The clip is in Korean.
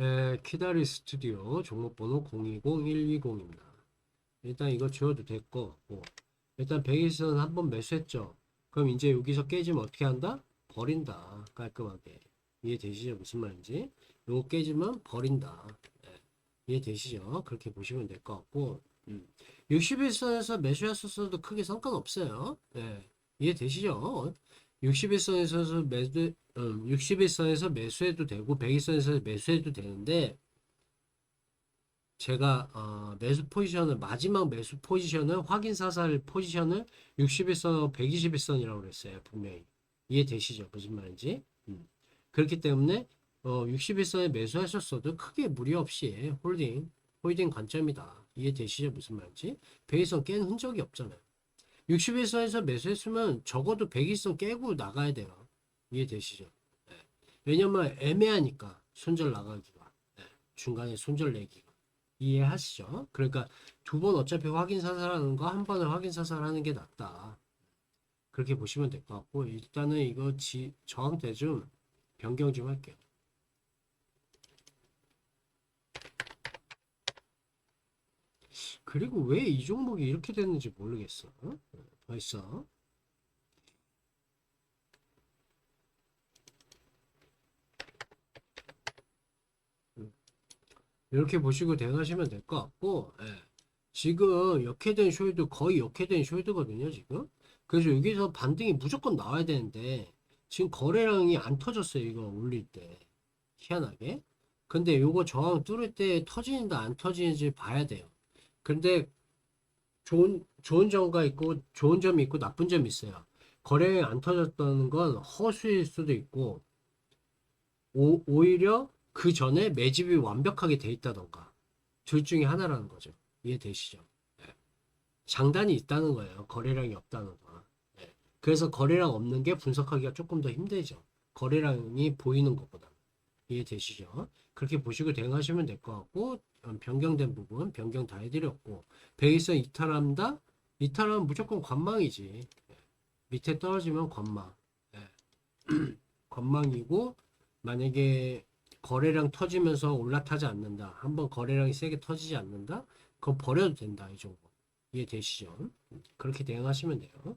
에, 키다리 스튜디오 종목번호 020120입니다. 일단 이거 지워도 될거 같고 일단 백일선 한번 매수했죠. 그럼 이제 여기서 깨지면 어떻게 한다? 버린다. 깔끔하게. 이해되시죠? 무슨 말인지. 요거 깨지면 버린다. 예. 이해되시죠? 그렇게 보시면 될 것 같고 음. 61선에서 매수했었어도 크게 상관없어요. 예. 이해되시죠? 61선에서 매수, 음, 61선에서 매수해도 되고 100일선에서 매수해도 되는데 제가 어, 매수 포지션을 마지막 매수 포지션을 확인 사살 포지션을 61선하고 121선이라고 그랬어요 분명히. 이해되시죠? 무슨 말인지? 음. 그렇기 때문에 어, 61선에 매수하셨어도 크게 무리 없이 홀딩 홀딩 관점이다. 이해되시죠? 무슨 말인지? 100일선 깬 흔적이 없잖아요 61선에서 매수했으면 적어도 100일선 깨고 나가야 돼요 이해되시죠 네. 왜냐면 애매하니까 손절 나가기가 네. 중간에 손절 내기가 이해하시죠? 그러니까 두 번 어차피 확인 사살하는 거 한 번을 확인 사살하는 게 낫다. 그렇게 보시면 될 것 같고 일단은 이거 지, 저항대 좀 변경 좀 할게요. 그리고 왜 이 종목이 이렇게 됐는지 모르겠어. 어? 벌써 이렇게 보시고 대응하시면 될 것 같고 예. 지금 역회된 숄드 거의 역회된 숄드거든요 지금 그래서 여기서 반등이 무조건 나와야 되는데 지금 거래량이 안 터졌어요 이거 올릴 때 희한하게 근데 요거 저항 뚫을 때 터지는지 안 터지는지 봐야 돼요 근데 좋은 좋은 점가 있고 좋은 점이 있고 나쁜 점이 있어요 거래량이 안 터졌다는 건 허수일 수도 있고 오, 오히려 그 전에 매집이 완벽하게 돼 있다던가 둘 중에 하나라는 거죠. 이해되시죠? 예. 장단이 있다는 거예요. 거래량이 없다는 거. 예. 그래서 거래량 없는 게 분석하기가 조금 더 힘들죠. 거래량이 보이는 것보다. 이해되시죠? 그렇게 보시고 대응하시면 될 것 같고 음, 변경된 부분 변경 다 해드렸고 베이스 이탈한다? 이탈하면 무조건 관망이지. 예. 밑에 떨어지면 관망. 예. 관망이고 만약에 거래량 터지면서 올라타지 않는다. 한번 거래량이 세게 터지지 않는다. 그건 버려도 된다. 이 정도. 이해되시죠? 그렇게 대응하시면 돼요.